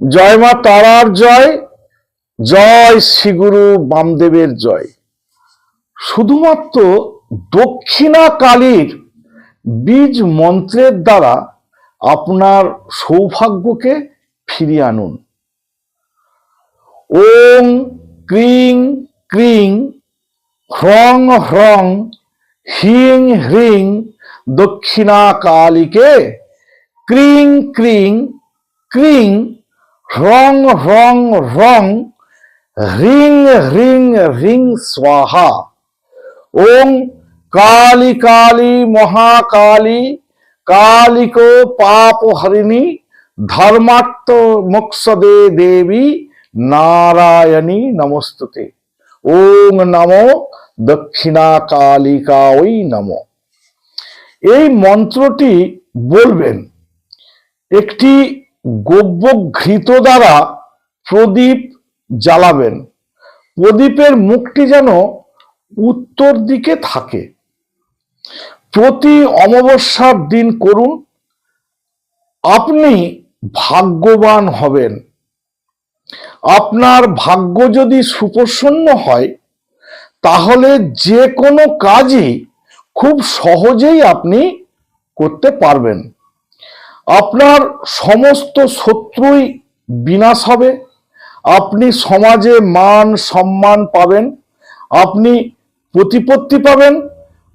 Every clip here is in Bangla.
জয় মা তারার জয় জয় শ্রীগুরু বামদেবের জয়। শুধুমাত্র দক্ষিণা কালীর বীজ মন্ত্রের দ্বারা আপনার সৌভাগ্যকে ফিরিয়ে আনুন। ওং ক্রিং ক্রিং, হ্রং হ্রং, হিং হ্রিং, দক্ষিণা কালীকে ক্রিং ক্রিং ক্রিং হ্রং হ্রং হ্রং, হ্রিং হ্রিং হ্রিং স্বাহা। ওং কালী কালী মহাকালী, কালিক পাপ হরিণী ধর্মার্থ মোক্ষদে দেবী নারায়ণী নমস্তুতে। ওং নমো দক্ষিণা কালিকা ওই নমো। এই মন্ত্রটি বলবেন, একটি গব্য ঘৃত দ্বারা প্রদীপ জ্বালাবেন। প্রদীপের মুখটি যেন উত্তর দিকে থাকে। প্রতি অমাবস্যার দিন করুন, আপনি ভাগ্যবান হবেন। আপনার ভাগ্য যদি সুপ্রসন্ন হয়, তাহলে যে কোনো কাজই খুব সহজেই আপনি করতে পারবেন। আপনার সমস্ত শত্রুই বিনাশ হবে। আপনি সমাজে মান সম্মান পাবেন। আপনি প্রতিপত্তি পাবেন।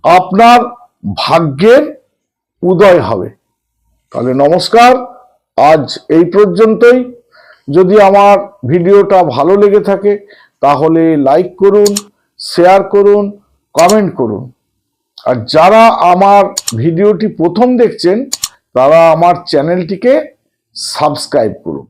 আপনার ভাগ্যের উদয় হবে। তাহলে নমস্কার। আজ এই পর্যন্তই। যদি আমার ভিডিওটা ভালো লেগে থাকে, তাহলে লাইক করুন, শেয়ার করুন, কমেন্ট করুন। আর যারা আমার ভিডিওটি প্রথম দেখছেন তারা আমার চ্যানেলটিকে সাবস্ক্রাইব করুন।